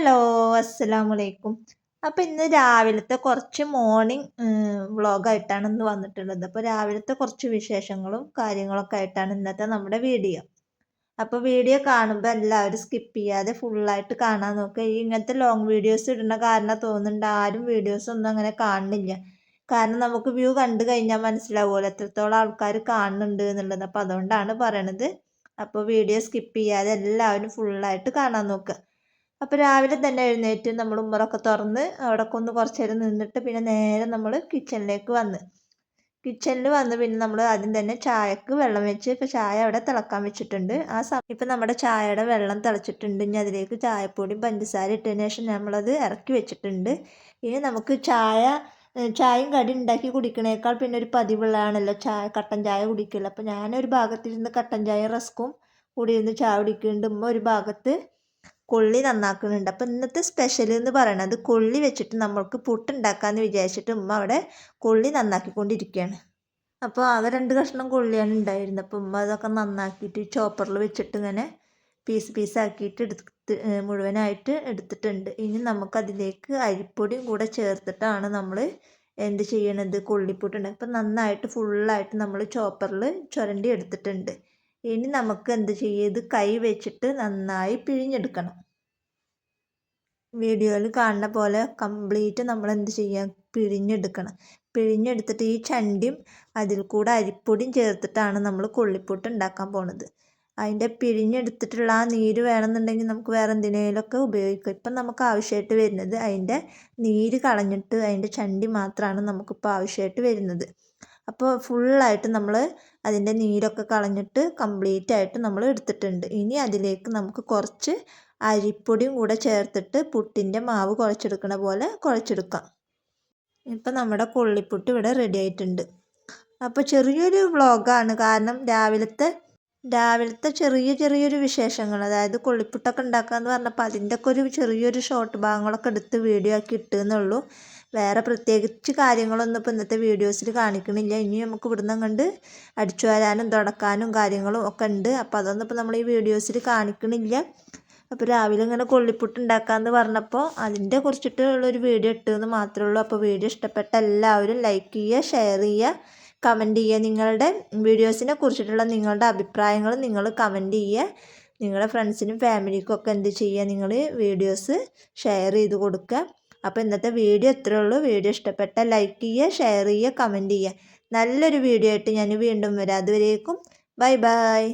Hello അസ്സലാമു അലൈക്കും അപ്പോൾ ഇന്ന് രാവിലത്തെ കുറച്ച് മോർണിംഗ് വ്ളോഗായിട്ടാണ് ഇന്ന് വന്നിട്ടുള്ളത്. അപ്പോൾ രാവിലത്തെ കുറച്ച് വിശേഷങ്ങളും കാര്യങ്ങളൊക്കെ ആയിട്ടാണ് ഇന്നത്തെ നമ്മുടെ വീഡിയോ അപ്പോൾ വീഡിയോ കാണുമ്പോൾ എല്ലാവരും സ്കിപ്പ് ചെയ്യാതെ ഫുള്ളായിട്ട് കാണാൻ നോക്കുക. ഈ ഇങ്ങനത്തെ ലോങ് വീഡിയോസ് ഇടുന്ന കാരണം തോന്നുന്നുണ്ട് ആരും വീഡിയോസ് ഒന്നും അങ്ങനെ കാണുന്നില്ല. കാരണം നമുക്ക് വ്യൂ കണ്ടു കഴിഞ്ഞാൽ മനസ്സിലാവുമല്ലോ എത്രത്തോളം ആൾക്കാർ കാണുന്നുണ്ട് എന്നുള്ളത്. അപ്പോൾ അതുകൊണ്ടാണ് പറയണത്. അപ്പോൾ വീഡിയോ സ്കിപ്പ് ചെയ്യാതെ എല്ലാവരും ഫുള്ളായിട്ട് കാണാൻ നോക്കുക. അപ്പോൾ രാവിലെ തന്നെ എഴുന്നേറ്റ് നമ്മൾ ഉമ്മറൊക്കെ തുറന്ന് അവിടെ ഒന്ന് കുറച്ച് നേരം നിന്നിട്ട് പിന്നെ നേരെ നമ്മൾ കിച്ചണിലേക്ക് വന്ന്. കിച്ചണിൽ വന്ന് പിന്നെ നമ്മൾ ആദ്യം തന്നെ ചായക്ക് വെള്ളം വെച്ച് ഇപ്പോൾ ചായ അവിടെ തിളക്കാൻ വെച്ചിട്ടുണ്ട്. ആ സമയം ഇപ്പം നമ്മുടെ ചായയുടെ വെള്ളം തിളച്ചിട്ടുണ്ട്. ഇനി അതിലേക്ക് ചായപ്പൊടി പഞ്ചസാര ഇട്ടതിന് ശേഷം നമ്മളത് ഇറക്കി വെച്ചിട്ടുണ്ട്. ഇനി നമുക്ക് ചായ ചായയും കടി ഉണ്ടാക്കി കുടിക്കണേക്കാൾ പിന്നെ ഒരു പതിവുള്ളതാണല്ലോ ചായ കട്ടൻ ചായ കുടിക്കില്ല അപ്പോൾ ഞാനൊരു ഭാഗത്തിരുന്ന് കട്ടൻ ചായ റസ്ക്കും കൂടി ഇരുന്ന് ചായ കുടിക്കുന്നുണ്ട്. ഉമ്മ ഒരു ഭാഗത്ത് കൊള്ളി നന്നാക്കുന്നുണ്ട്. അപ്പോൾ ഇന്നത്തെ സ്പെഷ്യൽ എന്ന് പറയുന്നത് കൊള്ളി വെച്ചിട്ട് നമ്മൾക്ക് പുട്ടുണ്ടാക്കാമെന്ന് വിചാരിച്ചിട്ട് ഉമ്മ അവിടെ കൊള്ളി നന്നാക്കിക്കൊണ്ടിരിക്കുകയാണ് അപ്പോൾ ആകെ രണ്ട് കഷ്ണം കൊള്ളിയാണ് ഉണ്ടായിരുന്നത്. അപ്പോൾ ഉമ്മ അതൊക്കെ നന്നാക്കിയിട്ട് ചോപ്പറിൽ വെച്ചിട്ട് ഇങ്ങനെ പീസ് പീസാക്കിയിട്ട് എടുത്ത് മുഴുവനായിട്ട് എടുത്തിട്ടുണ്ട്. ഇനി നമുക്കതിലേക്ക് അരിപ്പൊടിയും കൂടെ ചേർത്തിട്ടാണ് നമ്മൾ എന്ത് ചെയ്യണത്? കൊള്ളിപ്പൂട്ടുണ്ട് അപ്പം നന്നായിട്ട് ഫുള്ളായിട്ട് നമ്മൾ ചോപ്പറിൽ ചുരണ്ടി എടുത്തിട്ടുണ്ട്. ഇനി നമുക്ക് എന്ത് ചെയ്യും? ഇത് കൈ വെച്ചിട്ട് നന്നായി പിഴിഞ്ഞെടുക്കണം. വീഡിയോയിൽ കാണുന്ന പോലെ കംപ്ലീറ്റ് നമ്മൾ എന്ത് ചെയ്യുക പിഴിഞ്ഞെടുക്കണം. പിഴിഞ്ഞെടുത്തിട്ട് ഈ ചണ്ടിയും അതിൽ കൂടെ അരിപ്പൊടിയും ചേർത്തിട്ടാണ് നമ്മൾ കൊള്ളിപ്പുട്ട് ഉണ്ടാക്കാൻ പോണത്. അതിന്റെ പിഴിഞ്ഞെടുത്തിട്ടുള്ള ആ നീര് വേണമെന്നുണ്ടെങ്കിൽ നമുക്ക് വേറെ എന്തിനേലൊക്കെ ഉപയോഗിക്കാം. ഇപ്പം നമുക്ക് ആവശ്യമായിട്ട് വരുന്നത് അതിന്റെ നീര് കളഞ്ഞിട്ട് അതിന്റെ ചണ്ടി മാത്രമാണ് നമുക്കിപ്പോൾ ആവശ്യമായിട്ട് വരുന്നത്. അപ്പോൾ ഫുള്ളായിട്ട് നമ്മൾ അതിന്റെ നീരൊക്കെ കളഞ്ഞിട്ട് കംപ്ലീറ്റ് ആയിട്ട് നമ്മൾ എടുത്തിട്ടുണ്ട്. ഇനി അതിലേക്ക് നമുക്ക് കുറച്ച് അരിപ്പൊടിയും കൂടെ ചേർത്തിട്ട് പുട്ടിന്റെ മാവ് കുഴച്ചെടുക്കണ പോലെ കുഴച്ചെടുക്കാം. ഇപ്പം നമ്മുടെ കൊള്ളിപ്പുട്ട് ഇവിടെ റെഡി ആയിട്ടുണ്ട്. അപ്പോൾ ചെറിയൊരു വ്ളോഗാണ് കാരണം രാവിലത്തെ രാവിലത്തെ ചെറിയ ചെറിയൊരു വിശേഷങ്ങൾ അതായത് കൊള്ളിപ്പുട്ടൊക്കെ ഉണ്ടാക്കാന്ന് പറഞ്ഞപ്പോൾ അതിന്റെ ഒക്കെ ഒരു ചെറിയൊരു ഷോർട്ട് ഭാഗങ്ങളൊക്കെ എടുത്ത് വീഡിയോ ആക്കി ഇട്ടുന്നുള്ളൂ. വേറെ പ്രത്യേകിച്ച് കാര്യങ്ങളൊന്നും ഇപ്പോൾ ഇന്നത്തെ വീഡിയോസിൽ കാണിക്കണില്ല. ഇനി നമുക്ക് ഇവിടുന്ന് കണ്ട് അടിച്ചു വരാനും തുടക്കാനും കാര്യങ്ങളും ഒക്കെ ഉണ്ട്. അപ്പോൾ അതൊന്നും ഇപ്പോൾ നമ്മൾ ഈ വീഡിയോസിൽ കാണിക്കണില്ല. അപ്പോൾ രാവിലെ ഇങ്ങനെ കൊള്ളിപ്പുട്ട് ഉണ്ടാക്കാമെന്ന് പറഞ്ഞപ്പോൾ അതിന്റെ കുറിച്ചിട്ടുള്ളൊരു വീഡിയോ ഇട്ടെന്ന് മാത്രമേ ഉള്ളൂ. അപ്പോൾ വീഡിയോ ഇഷ്ടപ്പെട്ട എല്ലാവരും ലൈക്ക് ചെയ്യുക ഷെയർ ചെയ്യുക. കമന്റ് ചെയ്യുക. നിങ്ങളുടെ വീഡിയോസിനെ കുറിച്ചിട്ടുള്ള നിങ്ങളുടെ അഭിപ്രായങ്ങൾ നിങ്ങൾ കമന്റ് ചെയ്യുക. നിങ്ങളുടെ ഫ്രണ്ട്സിനും ഫാമിലിക്കും ഒക്കെ എന്ത് ചെയ്യുക? നിങ്ങൾ വീഡിയോസ് ഷെയർ ചെയ്ത് കൊടുക്കുക. അപ്പോൾ ഇന്നത്തെ വീഡിയോ എത്ര ഉള്ളൂ. വീഡിയോ ഇഷ്ടപ്പെട്ട ലൈക്ക് ചെയ്യുക ഷെയർ ചെയ്യുക കമന്റ് ചെയ്യുക. നല്ലൊരു വീഡിയോ ആയിട്ട് ഞാൻ വീണ്ടും വരാം. അതുവരേക്കും ബൈ ബൈ